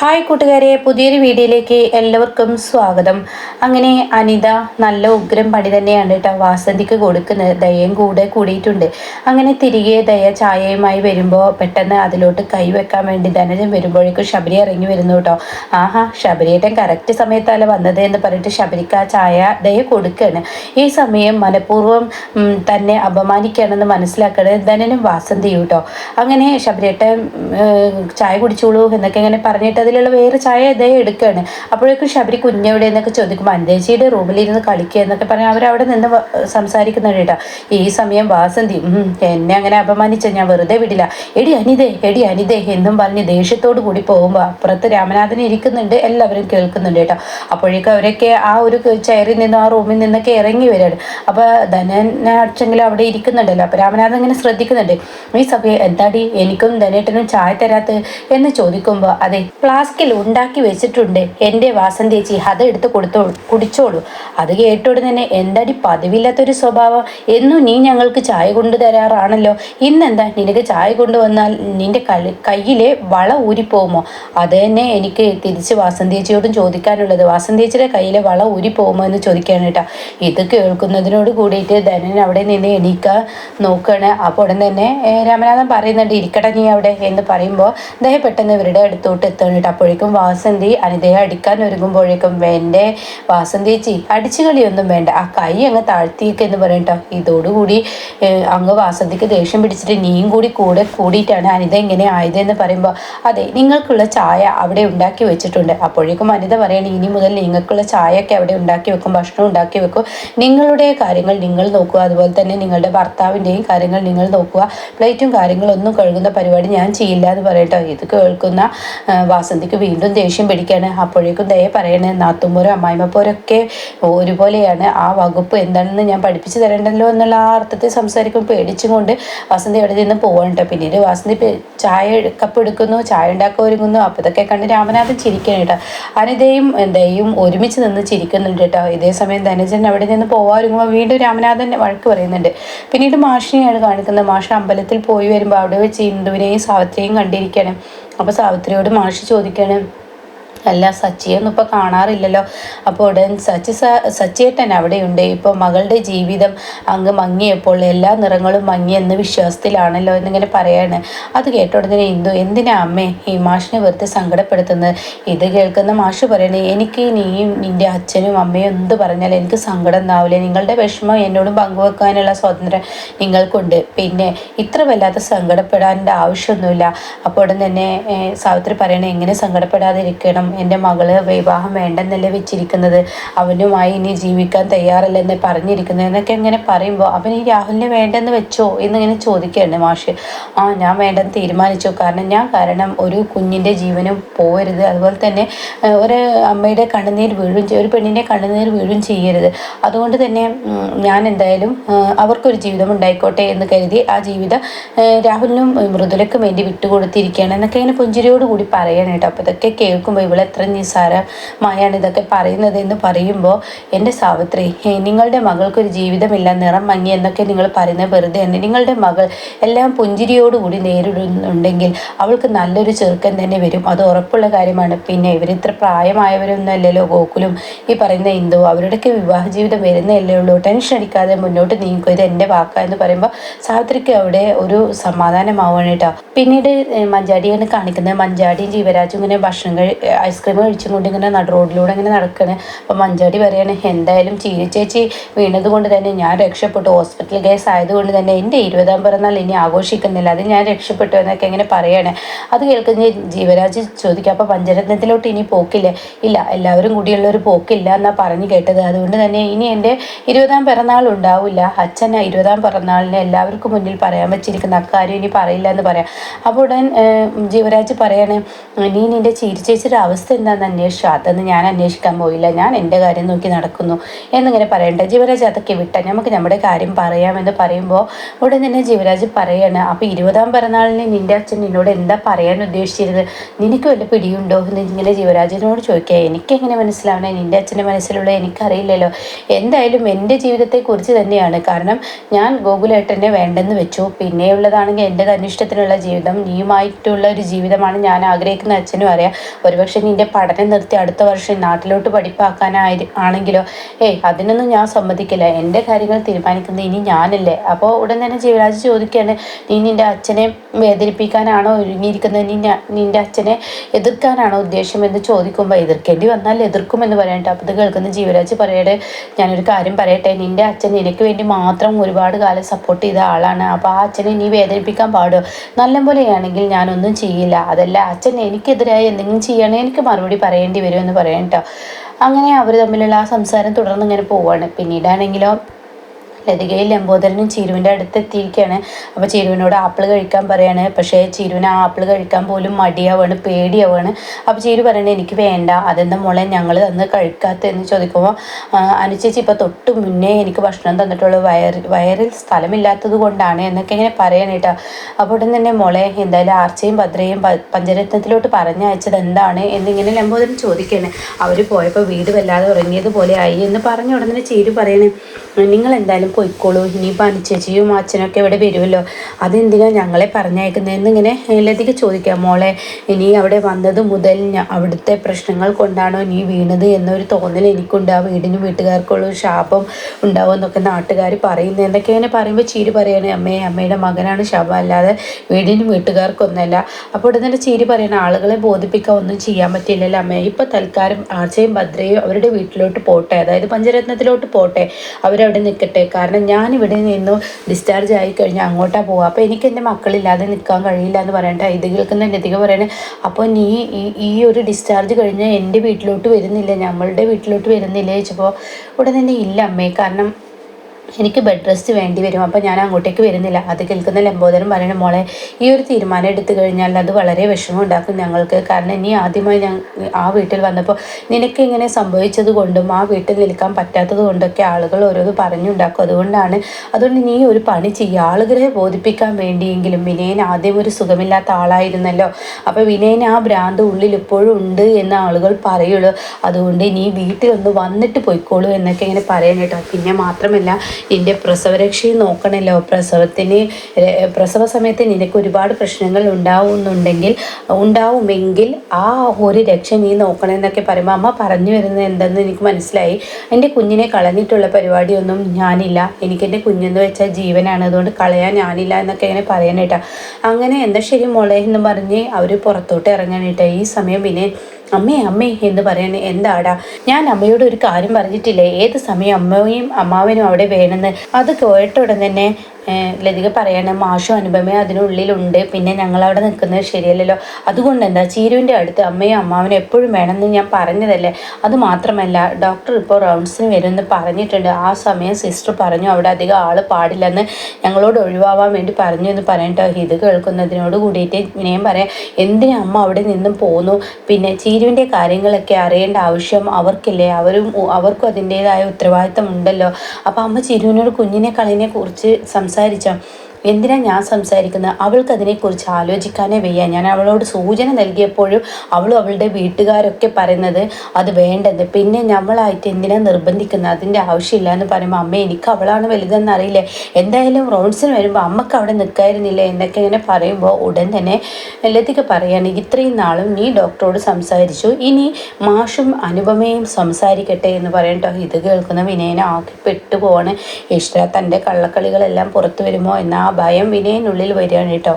Hi കൂട്ടുകാരെ പുതിയൊരു വീഡിയോയിലേക്ക് എല്ലാവർക്കും സ്വാഗതം. അങ്ങനെ അനിത നല്ല ഉഗ്രം പണി തന്നെയാണ് കേട്ടോ വാസന്തിക്ക് കൊടുക്കുന്നത്. ദയയും കൂടെ കൂടിയിട്ടുണ്ട്. അങ്ങനെ തിരികെ ദയ ചായയുമായി വരുമ്പോൾ പെട്ടെന്ന് അതിലോട്ട് കൈവെക്കാൻ വേണ്ടി ധനജൻ വരുമ്പോഴേക്കും ശബരി ഇറങ്ങി വരുന്നു കേട്ടോ. ആഹാ ശബരിയേട്ടൻ കറക്റ്റ് സമയത്തല്ല വന്നത് എന്ന് പറഞ്ഞിട്ട് ശബരിക്ക് ആ ചായ ദയ കൊടുക്കുകയാണ് ഈ സമയം മനഃപൂർവം തന്നെ അപമാനിക്കുകയാണെന്ന് മനസ്സിലാക്കണത് ധനനും വാസന്തിയും കേട്ടോ. അങ്ങനെ ശബരിയേട്ടൻ ചായ കുടിച്ചോളൂ എന്നൊക്കെ ഇങ്ങനെ പറഞ്ഞിട്ട് അതിലുള്ള വേറെ ചായ ഇതേ എടുക്കുകയാണ്. അപ്പോഴേക്കും ശബരി കുഞ്ഞെവിടെ എന്നൊക്കെ ചോദിക്കുമ്പോൾ അന്തേച്ചിയുടെ റൂമിലിരുന്ന് കളിക്കുക എന്നൊക്കെ പറഞ്ഞ് അവരവിടെ നിന്ന് സംസാരിക്കുന്നുണ്ട് കേട്ടോ. ഈ സമയം വാസന്തി എന്നെ അങ്ങനെ അപമാനിച്ച ഞാൻ വെറുതെ വിടില്ല. എടി അനിതേ എടി അനിതേ എന്നും പറഞ്ഞ് ദേഷ്യത്തോട് കൂടി പോകുമ്പോൾ അപ്പുറത്ത് രാമനാഥൻ ഇരിക്കുന്നുണ്ട് എല്ലാവരും കേൾക്കുന്നുണ്ട് കേട്ടോ. അപ്പോഴേക്കും അവരൊക്കെ ആ ഒരു ചെയറിൽ നിന്നും ആ റൂമിൽ നിന്നൊക്കെ ഇറങ്ങി വരികയാണ് അപ്പോൾ ധനനാക്ഷെങ്കിലും അവിടെ ഇരിക്കുന്നുണ്ടല്ലോ. അപ്പോൾ രാമനാഥൻ ഇങ്ങനെ ശ്രദ്ധിക്കുന്നുണ്ട് ഈ സമയം എന്താടി എനിക്കും ധനേട്ടനും ചായ തരാത്ത് എന്ന് ചോദിക്കുമ്പോൾ അതെ ഫ്ലാസ്കിൽ ഉണ്ടാക്കി വെച്ചിട്ടുണ്ട്. എന്റെ വാസന്തേച്ചി അത് എടുത്ത് കൊടുത്തോ കുടിച്ചോളൂ. അത് കേട്ടോട് തന്നെ എന്തടി പതിവില്ലാത്തൊരു സ്വഭാവം? എന്നും നീ ഞങ്ങൾക്ക് ചായ കൊണ്ടു തരാറാണല്ലോ ഇന്നെന്താ? നിനക്ക് ചായ കൊണ്ടുവന്നാൽ നിന്റെ കളി കയ്യിലെ വള ഊരിപ്പോകുമോ അത് തന്നെ എനിക്ക് തിരിച്ച് വാസന്തേച്ചിയോടും ചോദിക്കാനുള്ളത്. വാസന്തേച്ചിയുടെ കയ്യിലെ വള ഊരിപ്പോകുമോ എന്ന് ചോദിക്കാൻ കേട്ടോ. ഇത് കേൾക്കുന്നതിനോട് കൂടിയിട്ട് ധനൻ അവിടെ നിന്ന് എണീക്കാൻ നോക്കുകയാണ് അപ്പോൾ ഉടൻ തന്നെ രാമനാഥൻ പറയുന്നുണ്ട് ഇരിക്കട്ടെ നീ അവിടെ എന്ന് പറയുമ്പോൾ അദ്ദേഹം പെട്ടെന്ന് ഇവരുടെ അടുത്തോട്ട് എത്തുകയാണ് അപ്പോഴേക്കും വാസന്തി അനിതയെ അടിക്കാൻ ഒരുങ്ങുമ്പോഴേക്കും എന്റെ വാസന്തിച്ചി അടിച്ചു കളിയൊന്നും വേണ്ട. ആ കൈ അങ്ങ് താഴ്ത്തിയേക്ക് എന്ന് പറയട്ടോ ഇതോടുകൂടി അങ്ങ് വാസന്തിക്ക് ദേഷ്യം പിടിച്ചിട്ട് നീയും കൂടി കൂടെ കൂടിയിട്ടാണ് അനിത ഇങ്ങനെ ആയതെന്ന് പറയുമ്പോൾ അതെ നിങ്ങൾക്കുള്ള ചായ അവിടെ ഉണ്ടാക്കി വെച്ചിട്ടുണ്ട്. അപ്പോഴേക്കും അനിത പറയണേ ഇനി മുതൽ നിങ്ങൾക്കുള്ള ചായയൊക്കെ അവിടെ ഉണ്ടാക്കി വെക്കും ഭക്ഷണം ഉണ്ടാക്കി വെക്കും. നിങ്ങളുടെ കാര്യങ്ങൾ നിങ്ങൾ നോക്കുക. അതുപോലെ തന്നെ നിങ്ങളുടെ ഭർത്താവിന്റെയും കാര്യങ്ങൾ നിങ്ങൾ നോക്കുക. പ്ലേറ്റും കാര്യങ്ങളൊന്നും കഴുകുന്ന പരിപാടി ഞാൻ ചെയ്യില്ല എന്ന് പറയട്ടോ ഇത് കേൾക്കുന്ന ആ, വാസന്തിക്ക് വീണ്ടും ദേഷ്യം പിടിക്കുകയാണ് അപ്പോഴേക്കും ദയ പറയണേ നാത്തുമ്പോരും അമ്മായിമ്മപ്പോരൊക്കെ ഒരുപോലെയാണ്. ആ വകുപ്പ് എന്താണെന്ന് ഞാൻ പഠിപ്പിച്ചു തരണ്ടല്ലോ എന്നുള്ള ആ അർത്ഥത്തിൽ സംസാരിക്കും പേടിച്ചുകൊണ്ട് വസന്തി അവിടെ നിന്ന് പോകണ്ട പിന്നീട് വസന്തി ചായ കപ്പ് എടുക്കുന്നു ചായ ഉണ്ടാക്കാൻ ഒരുങ്ങുന്നു. അപ്പോൾ ഇതൊക്കെ കണ്ട് രാമനാഥൻ ചിരിക്കണം കേട്ടോ അനിതയും ദയും ഒരുമിച്ച് നിന്ന് ചിരിക്കുന്നുണ്ട് കേട്ടോ ഇതേ സമയം ധനജൻ അവിടെ നിന്ന് പോകാറുമ്പോൾ വീണ്ടും രാമനാഥൻ വഴക്ക് പറയുന്നുണ്ട്. പിന്നീട് മാഷിനെയാണ് കാണിക്കുന്നത്. മാഷ അമ്പലത്തിൽ പോയി വരുമ്പോൾ അവിടെ വെച്ച് ഇന്ദുവിനെയും സാവിത്രിയെയും കണ്ടിരിക്കണം അപ്പോൾ സാവിത്രിയോട് മാഷ് ചോദിക്കണം അല്ല സച്ചിയൊന്നും ഇപ്പോൾ കാണാറില്ലല്ലോ. അപ്പോൾ ഉടൻ സച്ചി സച്ചിയേട്ടൻ അവിടെയുണ്ട്. ഇപ്പോൾ മകളുടെ ജീവിതം അങ്ങ് മങ്ങിയപ്പോൾ എല്ലാ നിറങ്ങളും മങ്ങിയെന്ന് വിശ്വാസത്തിലാണല്ലോ എന്നിങ്ങനെ പറയാണ്. അത് കേട്ട ഉടനെ ഇന്ദു എന്തിനാ അമ്മേ ഈ മാഷിനെ വെറുതെ സങ്കടപ്പെടുത്തുന്നത്? ഇത് കേൾക്കുന്ന മാഷ് പറയണേ എനിക്ക് നീയും നിന്റെ അച്ഛനും അമ്മയും എന്ത് പറഞ്ഞാലും എനിക്ക് സങ്കടം ഉണ്ടാവില്ല നിങ്ങളുടെ വിഷമം എന്നോടും പങ്കുവെക്കാനുള്ള സ്വാതന്ത്ര്യം നിങ്ങൾക്കുണ്ട്. പിന്നെ ഇത്ര വല്ലാത്ത സങ്കടപ്പെടാന്റെ ആവശ്യമൊന്നുമില്ല. അപ്പോൾ ഉടൻ തന്നെ സാവിത്രി പറയണേ എങ്ങനെ സങ്കടപ്പെടാതിരിക്കണം? എന്റെ മകൾ വിവാഹം വേണ്ടെന്നല്ലേ വെച്ചിരിക്കുന്നത്? അവനുമായി ഇനി ജീവിക്കാൻ തയ്യാറല്ലെന്ന് പറഞ്ഞിരിക്കുന്നത് എന്നൊക്കെ ഇങ്ങനെ പറയുമ്പോൾ അവൻ ഈ രാഹുലിനെ വേണ്ടെന്ന് വെച്ചോ? എന്നിങ്ങനെ ചോദിക്കുകയാണ് മാഷ്. ആ ഞാൻ വേണ്ടെന്ന് തീരുമാനിച്ചു. കാരണം ഞാൻ കാരണം ഒരു കുഞ്ഞിന്റെ ജീവനും പോകരുത് അതുപോലെ തന്നെ ഒരു അമ്മയുടെ കണ്ണുനീർ വീഴും ഒരു പെണ്ണിന്റെ കണ്ണുനീർ വീഴും ചെയ്യരുത്. അതുകൊണ്ട് തന്നെ ഞാൻ എന്തായാലും അവർക്കൊരു ജീവിതം ഉണ്ടായിക്കോട്ടെ എന്ന് കരുതി ആ ജീവിതം രാഹുലിനും മൃദുലയ്ക്കും വേണ്ടി വിട്ടുകൊടുത്തിരിക്കുകയാണ്. എന്നൊക്കെ ഇങ്ങനെ പുഞ്ചിരിയോട് കൂടി പറയണം അപ്പോൾ ഇതൊക്കെ കേൾക്കുമ്പോൾ ഇവളെ എത്ര നിസ്സാരമായാണ് ഇതൊക്കെ പറയുന്നത് എന്ന് പറയുമ്പോൾ എന്റെ സാവിത്രി നിങ്ങളുടെ മകൾക്കൊരു ജീവിതമില്ല നിറം മങ്ങി എന്നൊക്കെ നിങ്ങൾ പറയുന്നത് വെറുതെ തന്നെ. നിങ്ങളുടെ മകൾ എല്ലാം പുഞ്ചിരിയോടുകൂടി നേരിടുന്നുണ്ടെങ്കിൽ അവൾക്ക് നല്ലൊരു ചെറുക്കൻ തന്നെ വരും. അത് ഉറപ്പുള്ള കാര്യമാണ്. പിന്നെ ഇവരിത്ര പ്രായമായവരൊന്നും അല്ലല്ലോ ഗോകുലും. ഈ പറയുന്ന ഹിന്ദു അവരുടെയൊക്കെ വിവാഹ ജീവിതം വരുന്നതല്ലേ ഉള്ളൂ. ടെൻഷൻ അടിക്കാതെ മുന്നോട്ട് നീങ്ങുക. ഇത് എന്റെ വാക്കാ എന്ന് പറയുമ്പോൾ സാവിത്രിക്ക് അവിടെ ഒരു സമാധാനമാവാണ് കേട്ടോ. പിന്നീട് മഞ്ചാടിയാണ് കാണിക്കുന്നത്. മഞ്ചാടിയും ജീവരാജും ഇങ്ങനെ ഭക്ഷണം കഴി ഐസ്ക്രീം കഴിച്ചും കൊണ്ട് ഇങ്ങനെ നട റോഡിലൂടെ ഇങ്ങനെ നടക്കുകയാണ് അപ്പം മഞ്ചാടി പറയാണ് എന്തായാലും ചീനി ചേച്ചി വീണത് കൊണ്ട് തന്നെ ഞാൻ രക്ഷപ്പെട്ടു. ഹോസ്പിറ്റൽ കേസ് ആയതുകൊണ്ട് തന്നെ എന്റെ ഇരുപതാം പിറന്നാൾ ഇനി ആഘോഷിക്കുന്നില്ല. അത് ഞാൻ രക്ഷപ്പെട്ടു എന്നൊക്കെ ഇങ്ങനെ പറയാണ്. അത് കേൾക്കുന്ന ജീവരാജ് ചോദിക്കുക അപ്പോൾ പഞ്ചരത്നത്തിലോട്ട് ഇനി പോക്കില്ലേ? ഇല്ല എല്ലാവരും കൂടിയുള്ള ഒരു പോക്കില്ല എന്നാ പറഞ്ഞു കേട്ടത്. അതുകൊണ്ട് തന്നെ ഇനി എന്റെ ഇരുപതാം പിറന്നാൾ ഉണ്ടാവില്ല. അച്ഛൻ ഇരുപതാം പിറന്നാളിന് എല്ലാവർക്കും മുന്നിൽ പറയാൻ വെച്ചിരിക്കുന്ന. അക്കാര്യം ഇനി പറയില്ല എന്ന് പറയാം. അപ്പോൾ ഉടൻ ജീവരാജ് പറയാണ് നീ നിന്റെ ചീരിച്ചേച്ചിയുടെ അവസ്ഥ അവസ്ഥ എന്താണെന്ന് അന്വേഷിച്ചു അതൊന്നും ഞാൻ അന്വേഷിക്കാൻ പോയില്ല. ഞാൻ എന്റെ കാര്യം നോക്കി നടക്കുന്നു എന്നിങ്ങനെ പറയണ്ട. ജീവരാജ് അതൊക്കെ വിട്ട. നമുക്ക് നമ്മുടെ കാര്യം പറയാമെന്ന് പറയുമ്പോൾ ഉടൻ തന്നെ ജീവരാജ് പറയാണ് അപ്പോൾ ഇരുപതാം പിറന്നാളിന് നിന്റെ അച്ഛൻ നിന്നോട് എന്താ പറയാൻ ഉദ്ദേശിച്ചിരുന്നത്? നിനക്ക് വല്ല പിടിയുണ്ടോ? എന്ന് ഇങ്ങനെ ജീവരാജിനോട് ചോദിക്കുക എനിക്കെങ്ങനെ മനസ്സിലാവണേ? നിന്റെ അച്ഛന്റെ മനസ്സിലുള്ള എനിക്കറിയില്ലല്ലോ. എന്തായാലും എന്റെ ജീവിതത്തെക്കുറിച്ച് തന്നെയാണ്. കാരണം ഞാൻ ഗോകുലേട്ടനെ വേണ്ടെന്ന് വെച്ചു. പിന്നെയുള്ളതാണെങ്കിൽ എന്റെ തന്നിഷ്ടത്തിനുള്ള ജീവിതം നീയുമായിട്ടുള്ള ഒരു ജീവിതമാണ് ഞാൻ ആഗ്രഹിക്കുന്ന അച്ഛനും അറിയാം. ഒരുപക്ഷെ നിന്റെ പഠനം നിർത്തി അടുത്ത വർഷം നാട്ടിലോട്ട് പഠിപ്പാക്കാനായി ആണെങ്കിലോ? ഏയ് അതിനൊന്നും ഞാൻ സമ്മതിക്കില്ല. എന്റെ കാര്യങ്ങൾ തീരുമാനിക്കുന്നത് ഇനി ഞാനല്ലേ. അപ്പോൾ ഉടൻ തന്നെ ജീവരാജ് ചോദിക്കുകയാണ് നീ നിന്റെ അച്ഛനെ വേദനിപ്പിക്കാനാണോ ഒരുങ്ങിയിരിക്കുന്നത്? നീ നിന്റെ അച്ഛനെ എതിർക്കാനാണോ ഉദ്ദേശം എന്ന് ചോദിക്കുമ്പോൾ എതിർക്കേണ്ടി വന്നാൽ എതിർക്കുമെന്ന് പറയട്ടെ അപ്പോൾ ഇത് കേൾക്കുന്ന ജീവരാജ് പറയട്ടെ ഞാനൊരു കാര്യം പറയട്ടെ. നിന്റെ അച്ഛൻ നിനക്ക് വേണ്ടി മാത്രം ഒരുപാട് കാലം സപ്പോർട്ട് ചെയ്ത ആളാണ്. അപ്പോൾ ആ അച്ഛനെ നീ വേദനിപ്പിക്കാൻ പാടുമോ നല്ലപോലെയാണെങ്കിൽ ഞാനൊന്നും ചെയ്യില്ല. അതല്ല അച്ഛൻ എനിക്കെതിരായി എന്തെങ്കിലും ചെയ്യണേ എനിക്ക് മറുപടി പറയേണ്ടി വരുമെന്ന് പറയാം കേട്ടോ അങ്ങനെ അവർ തമ്മിലുള്ള ആ സംസാരം തുടർന്ന് ഇങ്ങനെ പോവാണ്. പിന്നീടാണെങ്കിലോ ലതികയിൽ ലംബോദരനും ചിരുവിന്റെ അടുത്ത് എത്തിയിരിക്കുകയാണ് അപ്പോൾ ചിരുവിനോട് ആപ്പിൾ കഴിക്കാൻ പറയാണ്. പക്ഷേ ചിരുവിന് ആപ്പിൾ കഴിക്കാൻ പോലും മടിയാവാണ് പേടിയാവാണ്. അപ്പോൾ ചിരു പറയണേ എനിക്ക് വേണ്ട. അതെന്താ മോളെ ഞങ്ങൾ തന്ന് കഴിക്കാത്തതെന്ന് ചോദിക്കുമ്പോൾ അനുചേച്ചി ഇപ്പോൾ തൊട്ട് മുന്നേ എനിക്ക് ഭക്ഷണം തന്നിട്ടുള്ളൂ വയർ വയറിൽ സ്ഥലമില്ലാത്തത് കൊണ്ടാണ് എന്നൊക്കെ ഇങ്ങനെ പറയാനേട്ടാ അപ്പോൾ ഉടൻ തന്നെ മോളെ എന്തായാലും ആർച്ചയും ഭദ്രയും പഞ്ചരത്നത്തിലോട്ട് പറഞ്ഞയച്ചത് എന്താണ്? എന്നിങ്ങനെ ലംബോദരൻ ചോദിക്കുകയാണ്. അവർ പോയപ്പോൾ വീട് വല്ലാതെ ഉറങ്ങിയതുപോലെ ആയി എന്ന് പറഞ്ഞ ഉടനെ ചേരു പറയണേ. നിങ്ങൾ എന്തായാലും പോയിക്കോളൂ. ഇനിയിപ്പോൾ അനുചേച്ചിയും അച്ഛനൊക്കെ ഇവിടെ വരുമല്ലോ. അതെന്തിനാണ് ഞങ്ങളെ പറഞ്ഞയക്കുന്നതെന്ന് ഇങ്ങനെ ലതിക ചോദിക്കാം. മോളെ ഇനി അവിടെ വന്നത് മുതൽ അവിടുത്തെ പ്രശ്നങ്ങൾ കൊണ്ടാണോ നീ വീണത് എന്നൊരു തോന്നൽ എനിക്കുണ്ട്. ആ വീടിനും വീട്ടുകാർക്കുള്ള ശാപം ഉണ്ടാവും എന്നൊക്കെ നാട്ടുകാർ പറയുന്നത്. എന്തൊക്കെ ഇങ്ങനെ പറയുമ്പോൾ ചീരി പറയണേ അമ്മേ അമ്മയുടെ മകനാണ് ശാപം. അല്ലാതെ വീടിനും വീട്ടുകാർക്കൊന്നല്ല അപ്പോൾ ഇവിടെ തന്നെ ചീരി പറയണ ആളുകളെ ബോധിപ്പിക്കാൻ ഒന്നും ചെയ്യാൻ പറ്റില്ലല്ലോ അമ്മേ. ഇപ്പോൾ തൽക്കാലം ആർച്ചയും ഭദ്രയും അവരുടെ വീട്ടിലോട്ട് പോട്ടെ. അതായത് പഞ്ചരത്നത്തിലോട്ട് പോട്ടെ. അവരവിടെ നിൽക്കട്ടെ കാരണം ഞാൻ ഇവിടെ നിന്ന് ഡിസ്ചാർജ് ആയി കഴിഞ്ഞാൽ അങ്ങോട്ടാണ് പോവുക അപ്പോൾ എനിക്ക് എന്റെ മക്കളില്ലാതെ നിൽക്കാൻ കഴിയില്ല എന്ന് പറയണ്ട. ഇത് കേൾക്കുന്ന എന്റെ അധികം പറയണേ. അപ്പോൾ നീ ഈ ഈ ഒരു ഡിസ്ചാർജ് കഴിഞ്ഞാൽ എന്റെ വീട്ടിലോട്ട് വരുന്നില്ല. നമ്മളുടെ വീട്ടിലോട്ട് വരുന്നില്ല ചോദിച്ചപ്പോൾ ഉടനെ തന്നെ ഇല്ല അമ്മേ. കാരണം എനിക്ക് ബെഡ് റെസ്റ്റ് വേണ്ടി വരും. അപ്പോൾ ഞാൻ അങ്ങോട്ടേക്ക് വരുന്നില്ല. അത് കേൾക്കുന്ന ലംബോദരൻ പറയുന്ന മോളെ ഈ ഒരു തീരുമാനം എടുത്തു കഴിഞ്ഞാൽ അത് വളരെ വിഷമം ഉണ്ടാക്കും ഞങ്ങൾക്ക്. കാരണം ഇനി ആദ്യമായി ഞാൻ ആ വീട്ടിൽ വന്നപ്പോൾ നിനക്ക് ഇങ്ങനെ സംഭവിച്ചത് കൊണ്ടും ആ വീട്ടിൽ നിൽക്കാൻ പറ്റാത്തത് കൊണ്ടൊക്കെ ആളുകൾ ഓരോന്ന് പറഞ്ഞുണ്ടാക്കും. അതുകൊണ്ടാണ് അതുകൊണ്ട് നീ ഒരു പണി ചെയ്യുക ആളുകളെ ബോധിപ്പിക്കാൻ വേണ്ടിയെങ്കിലും വിനയൻ ആദ്യം ഒരു സുഖമില്ലാത്ത ആളായിരുന്നല്ലോ. അപ്പോൾ വിനയൻ ആ ഭ്രാന്ത് ഉള്ളിൽ ഇപ്പോഴും ഉണ്ട് എന്ന് ആളുകൾ പറയുള്ളൂ. അതുകൊണ്ട് നീ വീട്ടിൽ വീട്ടിലൊന്ന് വന്നിട്ട് പോയിക്കോളൂ എന്നൊക്കെ ഇങ്ങനെ പറയാൻ കേട്ടോ പിന്നെ മാത്രമല്ല നിന്റെ പ്രസവരക്ഷയും നോക്കണമല്ലോ പ്രസവത്തിന് പ്രസവ സമയത്ത് നിനക്ക് ഒരുപാട് പ്രശ്നങ്ങൾ ഉണ്ടാവുന്നുണ്ടെങ്കിൽ ഉണ്ടാവുമെങ്കിൽ ആ ഒരു രക്ഷ നീ നോക്കണമെന്നൊക്കെ പറയുമ്പോൾ അമ്മ പറഞ്ഞു വരുന്നത് എന്തെന്ന് എനിക്ക് മനസ്സിലായി. എന്റെ കുഞ്ഞിനെ കളഞ്ഞിട്ടുള്ള പരിപാടിയൊന്നും ഞാനില്ല. എനിക്കെന്റെ കുഞ്ഞെന്ന് വെച്ചാൽ ജീവനാണ്. അതുകൊണ്ട് കളയാൻ ഞാനില്ല എന്നൊക്കെ ഇങ്ങനെ പറയാനായിട്ടാണ് അങ്ങനെ എന്താ ശരി മോളെ? എന്ന് പറഞ്ഞ് അവർ പുറത്തോട്ട് ഇറങ്ങാനായിട്ടാണ് ഈ സമയം പിന്നെ അമ്മേ അമ്മേ എന്ന് പറയാൻ എന്താടാ? ഞാൻ അമ്മയോട് ഒരു കാര്യം പറഞ്ഞിട്ടില്ലേ? ഏത് സമയം അമ്മയും അമ്മാവനും അവിടെ വേണമെന്ന്? അത് കേട്ട ഉടൻ തന്നെ ലതിക പറയണം മാഷും അനുപമയും അതിനുള്ളിലുണ്ട്. പിന്നെ ഞങ്ങളവിടെ നിൽക്കുന്നത് ശരിയല്ലല്ലോ. അതുകൊണ്ട് എന്താ ചീരുവിന്റെ അടുത്ത് അമ്മയും അമ്മാവനും എപ്പോഴും വേണമെന്ന് ഞാൻ പറഞ്ഞതല്ലേ? അത് മാത്രമല്ല ഡോക്ടർ ഇപ്പോൾ റൗണ്ട്സിന് വരുമെന്ന് പറഞ്ഞിട്ടുണ്ട്. ആ സമയം സിസ്റ്റർ പറഞ്ഞു അവിടെ അധികം ആൾ പാടില്ലെന്ന് ഞങ്ങളോട് ഒഴിവാവാൻ വേണ്ടി പറഞ്ഞു എന്ന് പറഞ്ഞിട്ടോ ഇത് കേൾക്കുന്നതിനോട് കൂടിയിട്ട് ഞാൻ പറയാം എന്തിനാ അമ്മ അവിടെ നിന്നും പോന്നു? പിന്നെ ചീരുവിന്റെ കാര്യങ്ങളൊക്കെ അറിയേണ്ട ആവശ്യം അവർക്കില്ലേ? അവരും അവർക്കും അതിന്റേതായ ഉത്തരവാദിത്തം ഉണ്ടല്ലോ. അപ്പോൾ അമ്മ ചിരുവിനോട് കുഞ്ഞിനെ കളിനെ കുറിച്ച് സംസാരിച്ചു സംസാരിച്ചോ. എന്തിനാ ഞാൻ സംസാരിക്കുന്നത്? അവൾക്ക് അതിനെക്കുറിച്ച് ആലോചിക്കാനേ വയ്യ. ഞാൻ അവളോട് സൂചന നൽകിയപ്പോഴും അവളും അവളുടെ വീട്ടുകാരൊക്കെ പറയുന്നത് അത് വേണ്ടത് പിന്നെ നമ്മളായിട്ട് എന്തിനാ നിർബന്ധിക്കുന്നത്? അതിന്റെ ആവശ്യമില്ല എന്ന് പറയുമ്പോൾ അമ്മ എനിക്ക് അവളാണ് വലുതെന്ന് അറിയില്ലേ? എന്തായാലും റോൺസിന് വരുമ്പോൾ അമ്മയ്ക്ക് അവിടെ നിൽക്കായിരുന്നില്ല എന്നൊക്കെ ഇങ്ങനെ പറയുമ്പോൾ ഉടൻ തന്നെ ലതിക പറയാണ് ഇത്രയും നാളും നീ ഡോക്ടറോട് സംസാരിച്ചു. ഇനി മാഷും അനുപമയും സംസാരിക്കട്ടെ എന്ന് പറയട്ടോ ഇത് കേൾക്കുന്ന വിനയനെ ആക്കി പെട്ടുപോവാണ്. ഇഷ്ട തന്റെ കള്ളക്കളികളെല്ലാം പുറത്തു വരുമോ? എന്ന ആ ഭയം വിനയനുള്ളിൽ വരികയാണ് കേട്ടോ.